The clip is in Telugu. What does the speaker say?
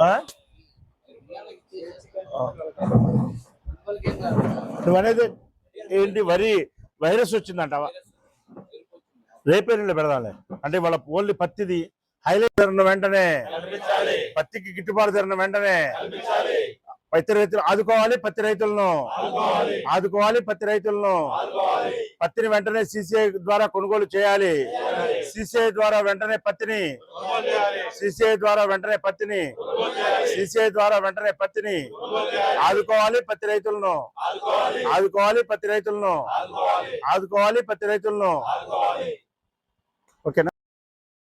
ఆ? అనేది ఏంటి? వరి వైరస్ వచ్చిందంటావా రేపే నుండి పెడదాంలే. అంటే వాళ్ళ ఓన్లీ పత్తిది హైలైట్ జరిగిన వెంటనే పత్తికి గిట్టుబాటు జరిగిన వెంటనే పత్తి రైతులు ఆదుకోవాలి పత్తి రైతులను. ఆదుకోవాలి పత్తి రైతులను. పత్తిని వెంటనే సిసిఐ ద్వారా కొనుగోలు చేయాలి. సిసిఐ ద్వారా వెంటనే పత్తిని సిసిఐ ద్వారా వెంటనే పత్తిని సిసిఐ ద్వారా వెంటనే పత్తిని ఆదుకోవాలి పత్తి రైతులను. ఆదుకోవాలి పత్తి రైతులను. ఆదుకోవాలి పత్తి రైతులను. ఓకేనా?